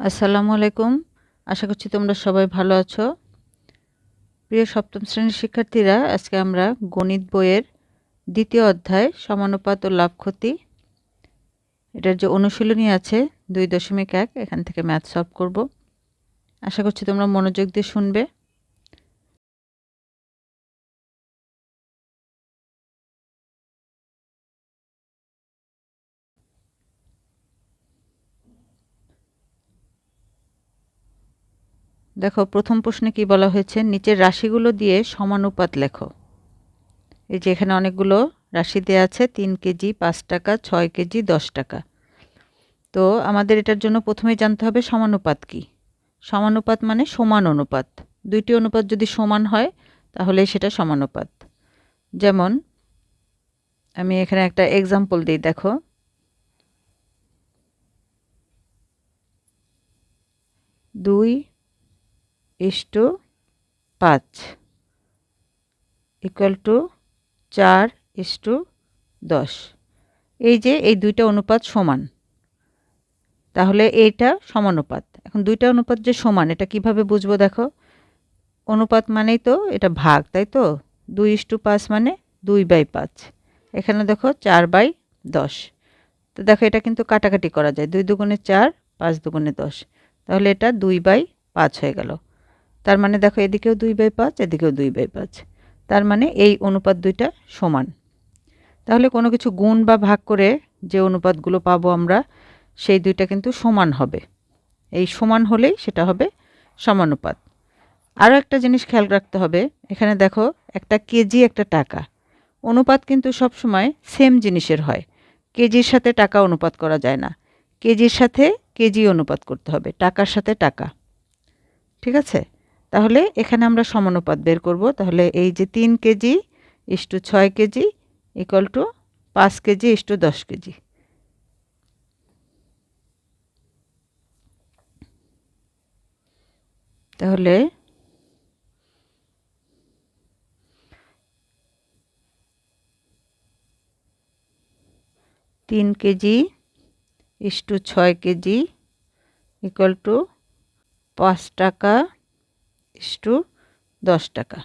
আসসালামু আলাইকুম। আশা করছি তোমরা সবাই ভালো আছো। প্রিয় সপ্তম শ্রেণির শিক্ষার্থীরা, আজকে আমরা গণিত বইয়ের দ্বিতীয় অধ্যায়, সমানুপাত ও লাভ ক্ষতি এটার যে অনুশীলনী আছে, দুই দশমিক এক, এখান থেকে ম্যাথ সলভ করব। আশা করছি তোমরা মনোযোগ দিয়ে শুনবে। দেখো, প্রথম প্রশ্নে কি বলা হয়েছে? নিচের রাশিগুলো দিয়ে সমানুপাত লেখো। এই যে এখানে অনেকগুলো রাশি দেওয়া আছে, তিন কেজি, পাঁচ টাকা, ছয় কেজি, দশ টাকা। তো আমাদের এটার জন্য প্রথমেই জানতে হবে সমানুপাত কি। সমানুপাত মানে সমান অনুপাত। দুইটি অনুপাত যদি সমান হয়, তাহলে সেটা সমানুপাত। যেমন, আমি এখানে একটা এক্সাম্পল দিই, দেখো। দুই ইস টু পাঁচ ইকুয়াল টু চার ইস টু দশ। এই যে এই দুইটা অনুপাত সমান। তাহলে এইটা সমানুপাত। এখন দুইটা অনুপাত যে সমান, এটা কীভাবে বুঝব দেখো? অনুপাত মানেই তো এটা ভাগ, তাই তো? দুই ইস টু পাঁচ মানে দুই বাই পাঁচ। এখানে দেখো চার বাই দশ। তো দেখো এটা কিন্তু কাটাকাটি করা যায়। দুই দুগুণে চার, পাঁচ দুগুণে দশ। তাহলে এটা দুই বাই পাঁচ হয়ে গেল। তার মানে দেখো এদিকেও দুই বাই পাঁচ, এদিকেও দুই বাই পাঁচ। তার মানে এই অনুপাত দুইটা সমান। তাহলে কোনো কিছু গুণ বা ভাগ করে যে অনুপাতগুলো পাবো আমরা, সেই দুইটা কিন্তু সমান হবে। এই সমান হলেই সেটা হবে সমানুপাত। আরও একটা জিনিস খেয়াল রাখতে হবে, এখানে দেখো একটা কেজি একটা টাকা। অনুপাত কিন্তু সব সময় সেম জিনিসের হয়। কেজির সাথে টাকা অনুপাত করা যায় না। কেজির সাথে কেজি অনুপাত করতে হবে, টাকার সাথে টাকা। ঠিক আছে? তাহলে এখানে আমরা সমানুপাত বের করব। তাহলে এই যে তিন কেজি ইস্টু ছয় কেজি ইকুয়াল টু পাঁচ কেজি ইস্টু দশ কেজি। তাহলে তিন কেজি ইস্টু ছয় কেজি ইকুয়াল টু পাঁচ টাকা ইস্টু দশ টাকা।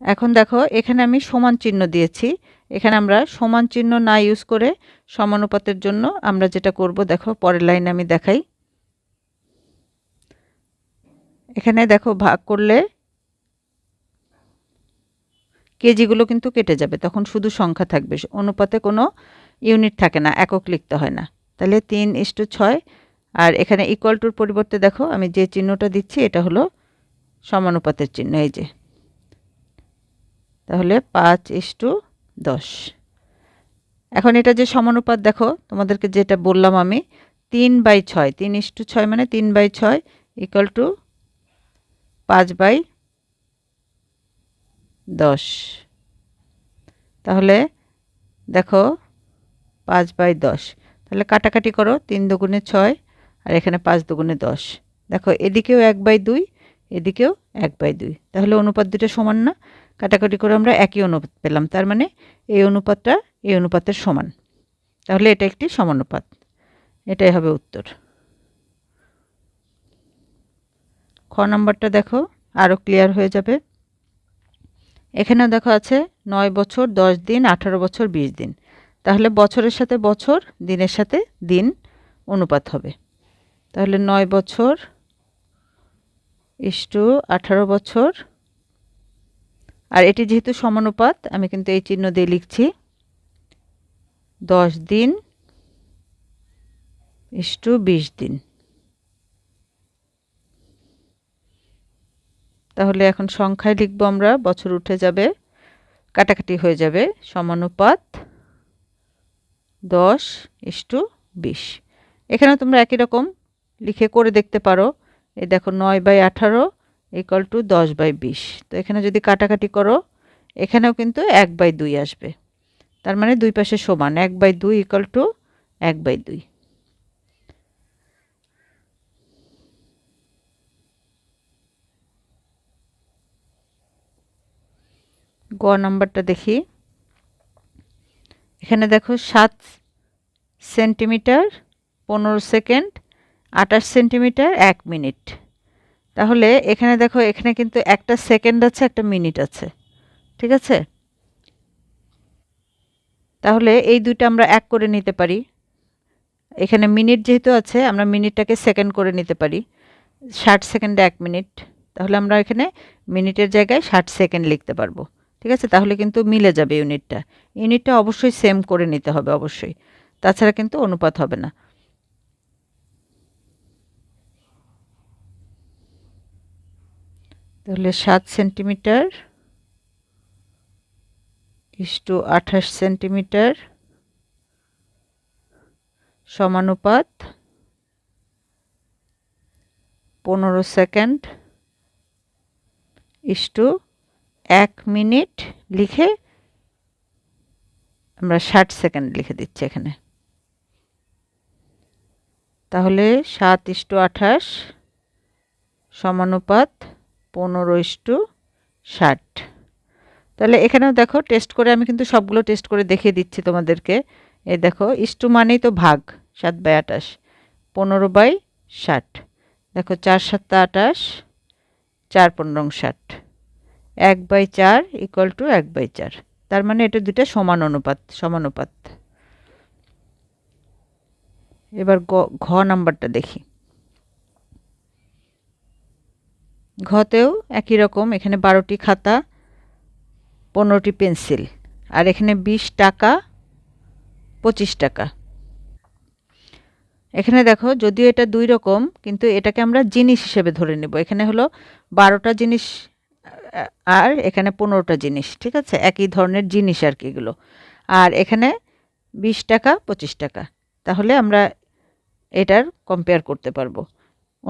এখন দেখো, এখানে আমি সমান চিহ্ন দিয়েছি। এখানে আমরা সমান চিহ্ন না ইউজ করে সমানুপাতের জন্য আমরা যেটা করব, দেখো, পরের লাইনে আমি দেখাই। এখানে দেখো, ভাগ করলে কেজিগুলো কিন্তু কেটে যাবে, তখন শুধু সংখ্যা থাকবে। অনুপাতে কোনো ইউনিট থাকে না, একক লিখতে হয় না। তাহলে তিন ইস্টু ছয় আর এখানে ইকুয়াল টুর পরিবর্তে দেখো, আমি যে চিহ্নটা দিচ্ছি, এটা হলো সমানুপাতের চিহ্ন, এই যে। তাহলে পাঁচ ইস টু দশ। এখন এটা যে সমানুপাত দেখো, তোমাদেরকে যেটা বললাম আমি, তিন বাই ছয়, তিন ইস টু ছয় মানে তিন বাই ছয় ইকুয়াল টু পাঁচ বাই দশ। তাহলে দেখো পাঁচ বাই দশ। তাহলে কাটাকাটি করো, তিন দুগুণে ছয় আর এখানে পাঁচ দুগুণে দশ। দেখো, এদিকেও এক বাই দুই, এদিকেও এক বাই দুই। তাহলে অনুপাত দুটো সমান না? কাটাকাটি করে আমরা একই অনুপাত পেলাম। তার মানে এই অনুপাতটা এই অনুপাতের সমান। তাহলে এটা একটি সমানুপাত। এটাই হবে উত্তর। খ নম্বরটা দেখো আরও ক্লিয়ার হয়ে যাবে। এখানেও দেখো আছে নয় বছর, দশ দিন, আঠারো বছর, বিশ দিন। তাহলে বছরের সাথে বছর, দিনের সাথে দিন অনুপাত হবে। তাহলে নয় বছর ইস্টু আঠারো বছর। আর এটি যেহেতু সমানুপাত, আমি কিন্তু এই চিহ্ন দিয়ে লিখছি। দশ দিন ইস্টু বিশ দিন। তাহলে এখন সংখ্যায় লিখব আমরা, বছর উঠে যাবে, কাটাকাটি হয়ে যাবে, সমানুপাত দশ ইস্টু বিশ। এখানে তোমরা একই রকম লিখে করে দেখতে পারো। এই দেখো নয় বাই আঠারো ইকাল টু দশ বাই বিশ। তো এখানে যদি কাটাকাটি করো, এখানেও কিন্তু এক বাই দুই আসবে। তার মানে দুই পাশে সমান, এক বাই দুই ইকাল টু এক বাই দুই। গ নাম্বারটা দেখি। এখানে দেখো সাত সেন্টিমিটার, পনেরো সেকেন্ড আঠাশ সেন্টিমিটার এক মিনিট। তাহলে এখানে দেখো, এখানে কিন্তু একটা সেকেন্ড আছে, একটা মিনিট আছে। ঠিক আছে? তাহলে এই দুইটা আমরা এক করে নিতে পারি। এখানে মিনিট যেহেতু আছে, আমরা মিনিটটাকে সেকেন্ড করে নিতে পারি। ষাট সেকেন্ডে এক মিনিট। তাহলে আমরা এখানে মিনিটের জায়গায় ষাট সেকেন্ড লিখতে পারব। ঠিক আছে? তাহলে কিন্তু মিলে যাবে ইউনিটটা। ইউনিটটা অবশ্যই সেম করে নিতে হবে, অবশ্যই। তাছাড়া কিন্তু অনুপাত হবে না। তাহলে সাত সেন্টিমিটার ইস্টু আঠাশ সেন্টিমিটার সমানুপাত পনেরো সেকেন্ড ইস্টু এক মিনিট লিখে আমরা ষাট সেকেন্ড লিখে দিচ্ছি এখানে। তাহলে সাত ইস্টু আঠাশ সমানুপাত পনেরো ইস্টু ষাট। তাহলে এখানেও দেখো টেস্ট করে আমি কিন্তু সবগুলো টেস্ট করে দেখিয়ে দিচ্ছি তোমাদেরকে। এই দেখো ইস্টু মানেই তো ভাগ, সাত বাই আটাশ পনেরো বাই ষাট। দেখো, চার সাতটা আটাশ চার পনেরো ষাট। এক বাই চার ইকুয়াল টু এক বাই চার। তার মানে এটা দুটা সমান অনুপাত, সমানুপাত। এবার ঘ নাম্বারটা দেখি। ঘতেও একই রকম, এখানে বারোটি খাতা, পনেরোটি পেন্সিল। আর এখানে বিশ টাকা, পঁচিশ টাকা। এখানে দেখো, যদিও এটা দুই রকম, কিন্তু এটাকে আমরা জিনিস হিসেবে ধরে নেব। এখানে হলো বারোটা জিনিস, আর এখানে পনেরোটা জিনিস, ঠিক আছে? একই ধরনের জিনিস আর কি এগুলো। আর এখানে বিশ টাকা, পঁচিশ টাকা। তাহলে আমরা এটার কম্পেয়ার করতে পারব।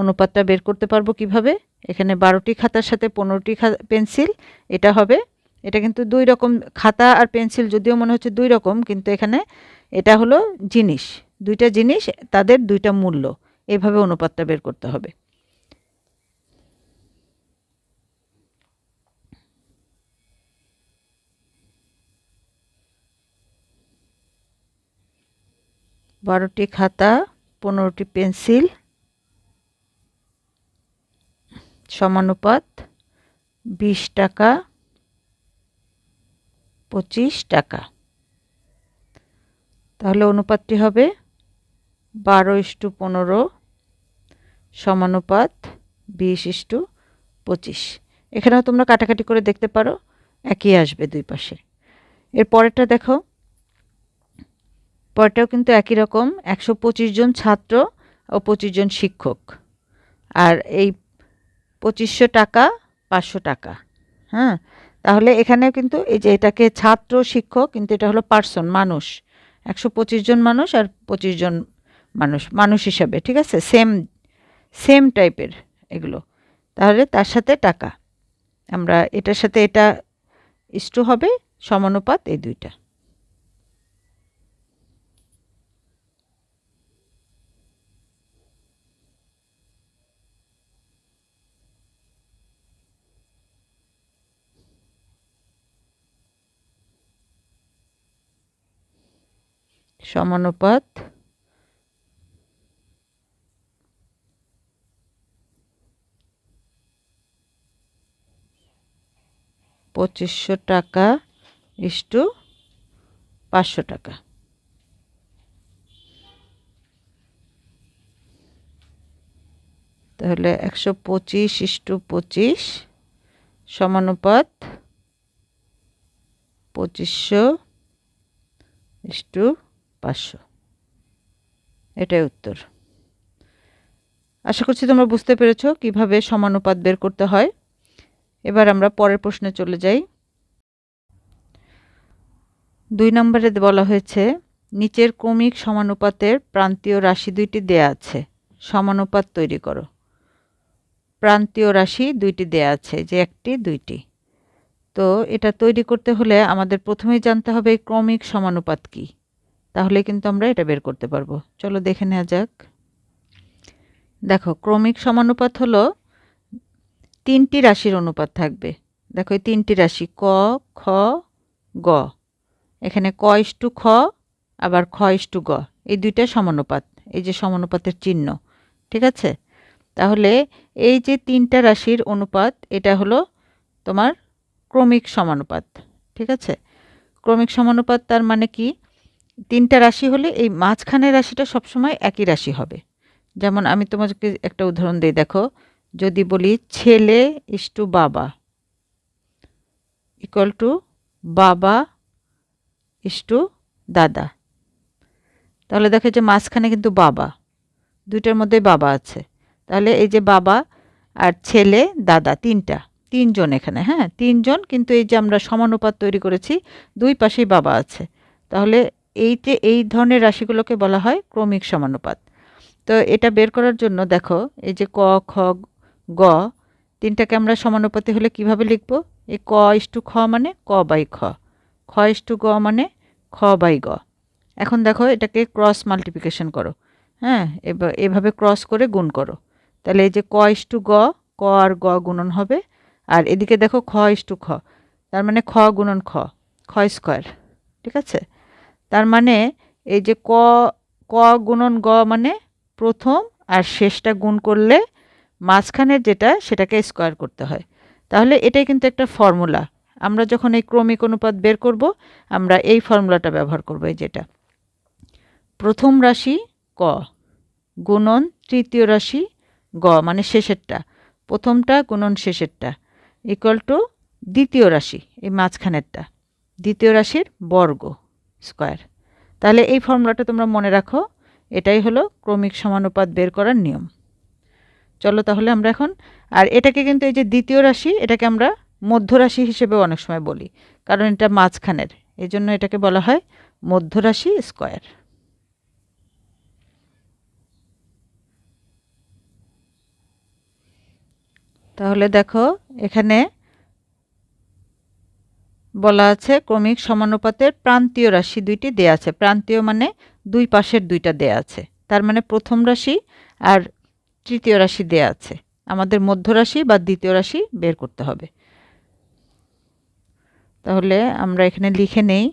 অনুপাতটা বের করতে পারব কীভাবে? এখানে বারোটি খাতার সাথে পনেরোটি পেন্সিল, এটা হবে। এটা কিন্তু দুই রকম খাতা আর পেন্সিল, যদিও মনে হচ্ছে দুই রকম, কিন্তু এখানে এটা হলো জিনিস। দুইটা জিনিস, তাদের দুইটা মূল্য। এভাবে অনুপাতটা বের করতে হবে। বারোটি খাতা, পনেরোটি পেন্সিল সমানুপাত বিশ টাকা, পঁচিশ টাকা। তাহলে অনুপাতটি হবে বারো ইস্টু পনেরো সমানুপাত বিশ ইস্টু পঁচিশ। এখানেও তোমরা কাটাকাটি করে দেখতে পারো, একই আসবে দুই পাশে। এর পরেরটা দেখো, পরেরটাও কিন্তু একই রকম, একশো পঁচিশ জন ছাত্র ও পঁচিশ জন শিক্ষক। আর এই পঁচিশশো টাকা, পাঁচশো টাকা। হ্যাঁ? তাহলে এখানেও কিন্তু এই যে এটাকে ছাত্র শিক্ষক, কিন্তু এটা হলো পার্সন, মানুষ। একশো পঁচিশ জন মানুষ আর পঁচিশ জন মানুষ মানুষ হিসাবে, ঠিক আছে? সেম সেম টাইপের এগুলো। তাহলে তার সাথে টাকা। আমরা এটার সাথে এটা ইষ্ট হবে, সমানুপাত এই দুইটা। সমানুপাত। পঁচিশশো টাকা ইস্টু পাঁচশো টাকা। তাহলে একশো পঁচিশ ইস্টু পঁচিশ সমানুপাত পঁচিশশো ইস্টু পাঁচশো। এটাই উত্তর। আশা করছি তোমরা বুঝতে পেরেছ কীভাবে সমানুপাত বের করতে হয়। এবার আমরা পরের প্রশ্নে চলে যাই। দুই নম্বরে বলা হয়েছে, নিচের ক্রমিক সমানুপাতের প্রান্তীয় রাশি দুইটি দেয়া আছে, সমানুপাত তৈরি করো। প্রান্তীয় রাশি দুইটি দেয়া আছে, যে একটি, দুইটি। তো এটা তৈরি করতে হলে আমাদের প্রথমেই জানতে হবে ক্রমিক সমানুপাত কী। তাহলে কিন্তু আমরা এটা বের করতে পারব। চলো দেখে নেওয়া যাক। দেখো, ক্রমিক সমানুপাত হলো তিনটি রাশির অনুপাত থাকবে। দেখো, এই তিনটি রাশি, ক, খ, গ। এখানে ক ইস্টু খ, আবার খ ইস্টু গ। এই দুইটা সমানুপাত, এই যে সমানুপাতের চিহ্ন, ঠিক আছে? তাহলে এই যে তিনটা রাশির অনুপাত, এটা হলো তোমার ক্রমিক সমানুপাত, ঠিক আছে? ক্রমিক সমানুপাত তার মানে কি? তিনটা রাশি হলে এই মাঝখানের রাশিটা সবসময় একই রাশি হবে। যেমন আমি তোমাকে একটা উদাহরণ দিই, দেখো, যদি বলি ছেলে ইস টু বাবা ইকুয়াল টু বাবা ইস টু দাদা। তাহলে দেখো যে মাঝখানে কিন্তু বাবা, দুইটার মধ্যে বাবা আছে। তাহলে এই যে বাবা আর ছেলে, দাদা, তিনটা, তিনজন এখানে হ্যাঁ? তিনজন কিন্তু এই যে আমরা সমানুপাত তৈরি করেছি, দুই পাশেই বাবা আছে। তাহলে এই যে এই ধরনের রাশিগুলোকে বলা হয় ক্রমিক সমানুপাত। তো এটা বের করার জন্য দেখো, এই যে ক, খ, গ, তিনটাকে আমরা সমানুপাতি হলে কীভাবে লিখব? এই ক ইস টু খ মানে ক বাই খ। খ ইস টু গ মানে খ বাই গ। এখন দেখো এটাকে ক্রস মাল্টিপ্লিকেশন করো। হ্যাঁ এভাবে ক্রস করে গুণ করো। তাহলে এই যে ক ইস টু গ, ক আর গ গুণন হবে। আর এদিকে দেখো খ ইস টু খ, তার মানে খ গুণন খ খ স্কোয়ার। ঠিক আছে? তার মানে এই যে ক ক গুণন গ মানে প্রথম আর শেষটা গুণ করলে মাঝখানের যেটা সেটাকে স্কোয়ার করতে হয়। তাহলে এটাই কিন্তু একটা ফর্মুলা। আমরা যখন এই ক্রমিক অনুপাত বের করব, আমরা এই ফর্মুলাটা ব্যবহার করব এই যেটা। প্রথম রাশি ক, গুণন তৃতীয় রাশি গ মানে শেষেরটা। প্রথমটা গুণন শেষেরটা। ইকুয়াল টু দ্বিতীয় রাশি, এই মাঝখানেরটা। দ্বিতীয় রাশির বর্গ। স্কোয়ার। তাহলে এই ফর্মুলাটা তোমরা মনে রাখো, এটাই হলো ক্রমিক সমানুপাত বের করার নিয়ম। চলো তাহলে আমরা এখন, আর এটাকে কিন্তু এই যে দ্বিতীয় রাশি, এটাকে আমরা মধ্যরাশি হিসেবেও অনেক সময় বলি, কারণ এটা মাঝখানের এই জন্য এটাকে বলা হয় মধ্যরাশি স্কোয়ার। তাহলে দেখো, এখানে বলা আছে, ক্রমিক সমানুপাতের প্রান্তীয় রাশি দুইটি দেয়া আছে। প্রান্তীয় মানে দুই পাশের দুইটা দেয়া আছে। তার মানে প্রথম রাশি আর তৃতীয় রাশি দেয়া আছে। আমাদের মধ্য রাশি বা দ্বিতীয় রাশি বের করতে হবে। তাহলে আমরা এখানে লিখে নেই,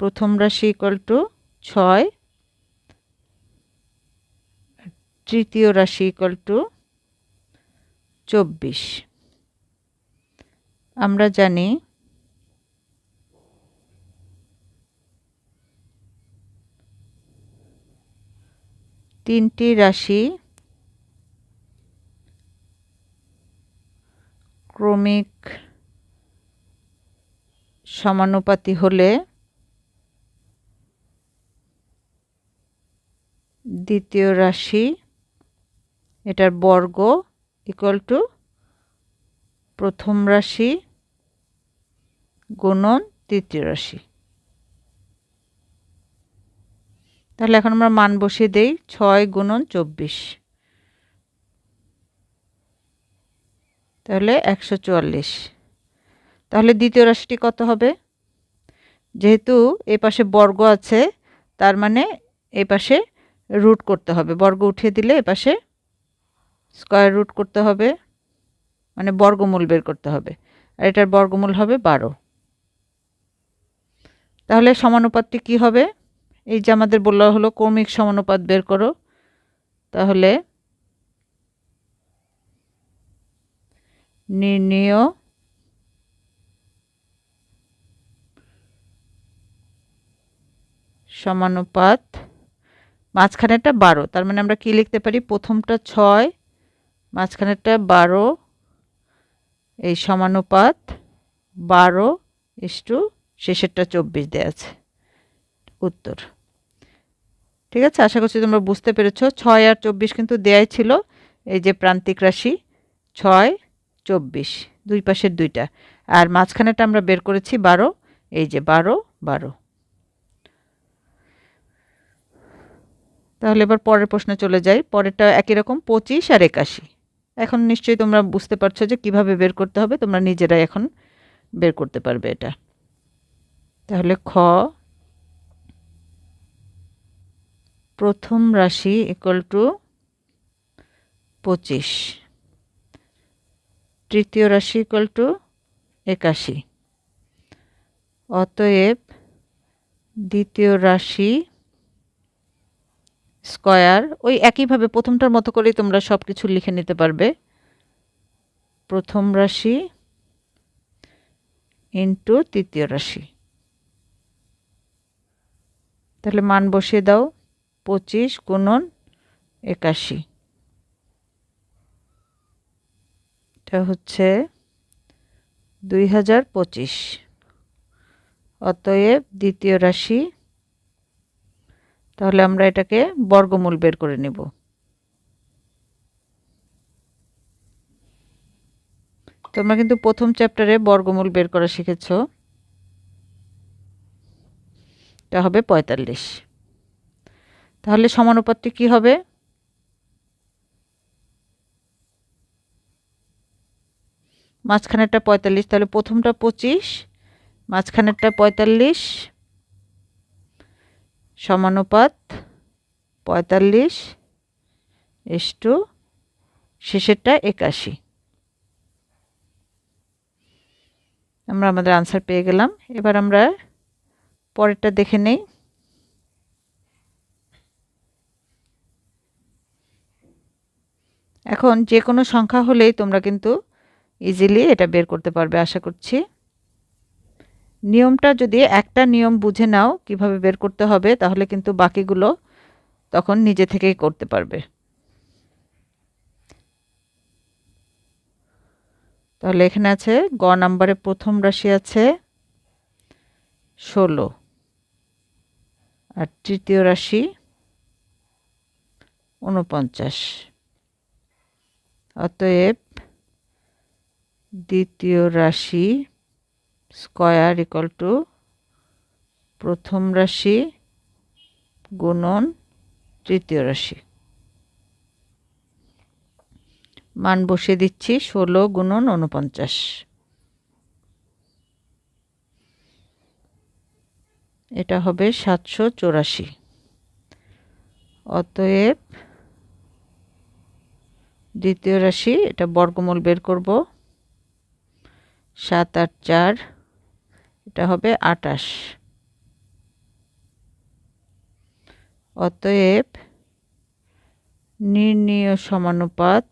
প্রথম রাশি ইকুয়াল টু ছয়, তৃতীয় রাশি ইকুয়াল টু চব্বিশ। আমরা জানি তিনটি রাশি ক্রমিক সমানুপাতি হলে দ্বিতীয় রাশি এটার বর্গ ইকুয়াল টু প্রথম রাশি গুণন তৃতীয় রাশি। তাহলে এখন আমরা মান বসিয়ে দেই, ছয় গুণন চব্বিশ। তাহলে একশো চুয়াল্লিশ। তাহলে দ্বিতীয় রাশিটি কত হবে? যেহেতু এ পাশে বর্গ আছে, তার মানে এ পাশে রুট করতে হবে। বর্গ উঠিয়ে দিলে এ পাশে স্কোয়ার রুট করতে হবে। মানে বর্গমূল বের করতে হবে। আর এটার বর্গমূল হবে বারো। তাহলে সমানুপাতটি কি হবে? এই যে আমাদের বলা হলো কৌমিক সমানুপাত বের করো। তাহলে নির্ণীয় সমানুপাত মাঝখানেরটা বারো। তার মানে আমরা কি লিখতে পারি? প্রথমটা ছয়, মাঝখানেরটা বারো এই সমানুপাত বারো ইস্টু শেষেরটা চব্বিশ দেওয়া আছে। উত্তর। ঠিক আছে? আশা করছি তোমরা বুঝতে পেরেছ। ছয় আর চব্বিশ কিন্তু দেয়াই ছিল। এই যে প্রান্তিক রাশি, ছয়, চব্বিশ, দুই পাশের দুইটা। আর মাঝখানেটা আমরা বের করেছি বারো। এই যে বারো বারো। তাহলে এবার পরের প্রশ্নে চলে যাই। পরেরটা একই রকম, পঁচিশ আর একাশি। এখন নিশ্চয়ই তোমরা বুঝতে পারছ যে কীভাবে বের করতে হবে, তোমরা নিজেরাই এখন বের করতে পারবে এটা। তাহলে খ, প্রথম রাশি ইকুয়াল টু পঁচিশ। তৃতীয় রাশি ইকুয়াল টু একাশি। অতএব দ্বিতীয় রাশি স্কয়ার, ওই একইভাবে প্রথমটার মতো করেই তোমরা সব কিছু লিখে নিতে পারবে। প্রথম রাশি ইন্টু তৃতীয় রাশি। তাহলে মান বসিয়ে দাও, পঁচিশ গুণন একাশি। এটা হচ্ছে দুই হাজার পঁচিশ। অতএব দ্বিতীয় রাশি তাহলে আমরা এটাকে বর্গমূল বের করে নেব। তোমরা কিন্তু প্রথম চ্যাপ্টারে বর্গমূল বের করা শিখেছ। এটা হবে পঁয়তাল্লিশ। তাহলে সমানুপাতটি কি হবে? মাঝখানেরটা পঁয়তাল্লিশ, তাহলে প্রথমটা পঁচিশ, মাঝখানেরটা পঁয়তাল্লিশ সমানুপাত পঁয়তাল্লিশ টু, শেষেরটা একাশি। আমরা আমাদের আনসার পেয়ে গেলাম। এবার আমরা পরেরটা দেখে নেই। এখন যে কোনো সংখ্যা হলেই তোমরা কিন্তু ইজিলি এটা বের করতে পারবে, আশা করছি। নিয়মটা যদি একটা নিয়ম বুঝে নাও কীভাবে বের করতে হবে, তাহলে কিন্তু বাকিগুলো তখন নিজে থেকেই করতে পারবে। তাহলে এখানে আছে, গ নাম্বারে প্রথম রাশি আছে ষোলো। আর তৃতীয় রাশি উনপঞ্চাশ অতএব দ্বিতীয় রাশি স্কয়ার ইকাল টু প্রথম রাশি গুণন তৃতীয় রাশি। মান বসিয়ে দিচ্ছি, ষোলো গুণন উনপঞ্চাশ এটা হবে সাতশো চৌরাশি। অতএব দ্বিতীয় রাশি, এটা বর্গমূল বের করব। সাত আট চার এটা হবে আটাশ। অতএব নির্ণীয় সমানুপাত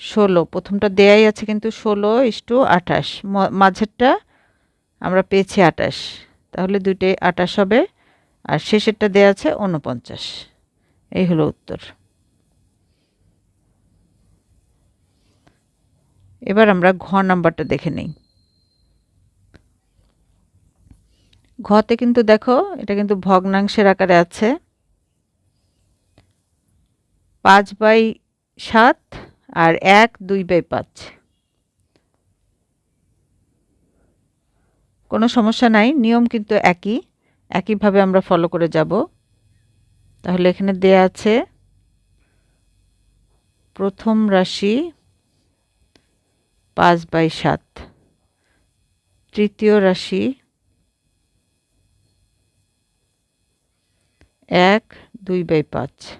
ষোলো। প্রথমটা দেয়াই আছে কিন্তু ষোলো ইস্টু আঠাশ মাঝেরটা আমরা পেয়েছি আটাশ। তাহলে দুইটাই আটাশ হবে। আর শেষেরটা দেয়া আছে উনপঞ্চাশ এই হলো উত্তর। এবার আমরা ঘ নাম্বারটা দেখে নিই। ঘতে কিন্তু দেখো, এটা কিন্তু ভগ্নাংশের আকারে আছে। পাঁচ বাই সাত আর এক দুই বাই পাঁচ। কোনো সমস্যা নাই, নিয়ম কিন্তু একই। একইভাবে আমরা ফলো করে যাব। তাহলে এখানে দেয়া আছে, প্রথম রাশি পাঁচ বাই সাত। তৃতীয় রাশি এক, দুই বাই পাঁচ।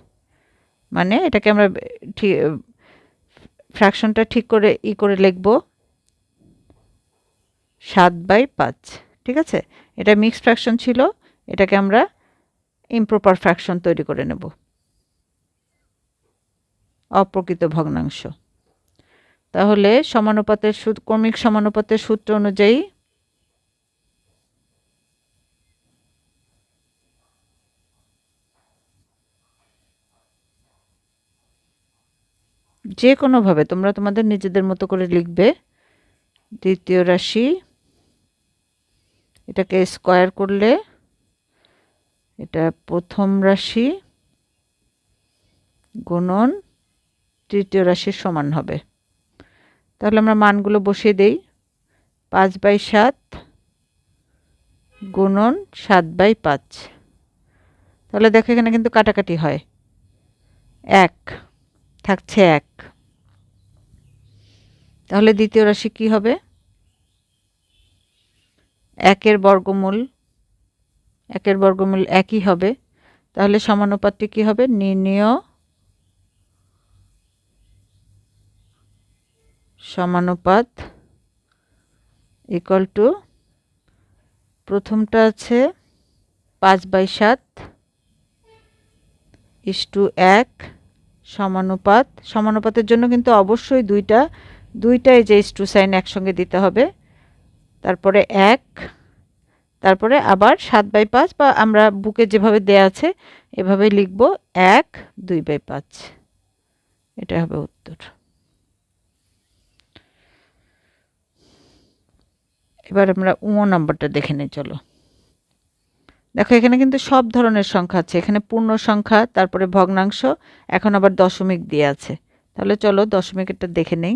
মানে এটাকে আমরা ঠিক, ফ্র্যাকশনটা ঠিক করে, ই করে লিখব সাত বাই পাঁচ। ঠিক আছে? এটা মিক্সড ফ্র্যাকশন ছিল, এটাকে আমরা ইমপ্রপার ফ্র্যাকশন তৈরি করে নেব। অপ্রকৃত ভগ্নাংশ। তাহলে সমানুপাতের ক্রমিক সমানুপাতের সূত্র অনুযায়ী যে কোনোভাবে তোমরা তোমাদের নিজেদের মতো করে লিখবে। দ্বিতীয় রাশি, এটাকে স্কোয়ার করলে এটা প্রথম রাশি গুণন, তৃতীয় রাশির সমান হবে। তাহলে আমরা মানগুলো বসিয়ে দেই। পাঁচ বাই সাত গুণন সাত বাই পাঁচ। তাহলে দেখো এখানে কিন্তু কাটাকাটি হয়। এক, থাকছে এক। তাহলে দ্বিতীয় রাশি কি হবে? একের বর্গমূল একের বর্গমূল একই হবে। তাহলে সমানুপাতটি কি হবে? নির্ণীয় সমানুপাত ইকুয়াল টু প্রথমটা আছে পাঁচ বাই সাত ইস টু এক, সমানুপাত। সমানুপাতের জন্য কিন্তু অবশ্যই দুইটা, দুইটাই যে ইস টু সাইন একসঙ্গে দিতে হবে। তারপরে এক, তারপরে আবার সাত বাই পাঁচ বা আমরা বুকে যেভাবে দেয়া আছে, এভাবে লিখব এক, দুই বাই পাঁচ। এটা হবে উত্তর। এবার আমরা উঁ নম্বরটা দেখে নিই, চলো। দেখো, এখানে কিন্তু সব ধরনের সংখ্যা আছে। এখানে পূর্ণ সংখ্যা, তারপরে ভগ্নাংশ, এখন আবার দশমিক দিয়ে আছে। তাহলে চলো দশমিকেরটা দেখে নেই।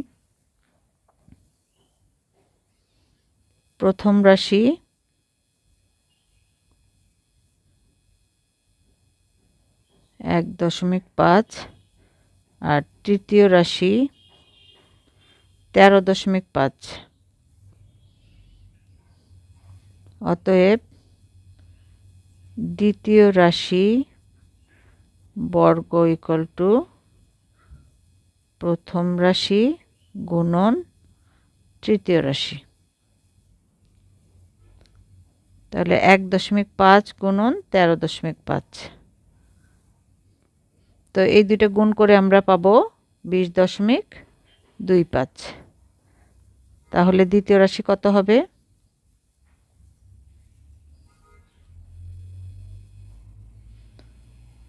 প্রথম রাশি, এক দশমিক পাঁচ। আর তৃতীয় রাশি, তেরো দশমিক পাঁচ। অতএব দ্বিতীয় রাশি বর্গ ইকুয়াল টু প্রথম রাশি গুণন তৃতীয় রাশি। তাহলে এক দশমিক পাঁচ গুণন তেরো দশমিক পাঁচ। তো এই দুটো গুণ করে আমরা পাবো বিশ দশমিক দুই পাঁচ। তাহলে দ্বিতীয় রাশি কত হবে?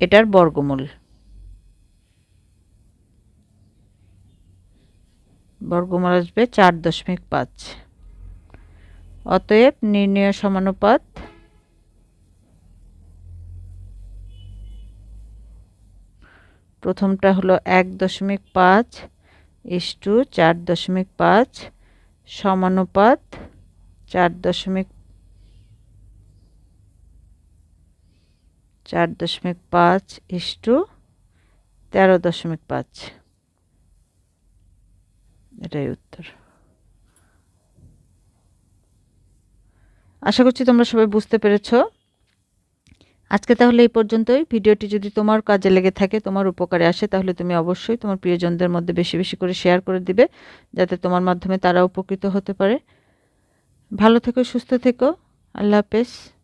এটার বর্গমূল। বর্গমূল আসবে চার দশমিক পাঁচ। অতএব নির্ণয় সমানুপাত প্রথমটা হলো এক দশমিক পাঁচ ইস টু চার দশমিক পাঁচ, সমানুপাত চার দশমিক চার দশমিক পাঁচ ইস টু তেরো দশমিক পাঁচ। এটাই উত্তর। আশা করছি তোমরা সবাই বুঝতে পেরেছ। আজকে তাহলে এই পর্যন্তই। ভিডিওটি যদি তোমার কাজে লেগে থাকে, তোমার উপকারে আসে, তাহলে তুমি অবশ্যই তোমার প্রিয়জনদের মধ্যে বেশি বেশি করে শেয়ার করে দিবে, যাতে তোমার মাধ্যমে তারা উপকৃত হতে পারে। ভালো থেকো, সুস্থ থেকো। আল্লাহ হাফেজ।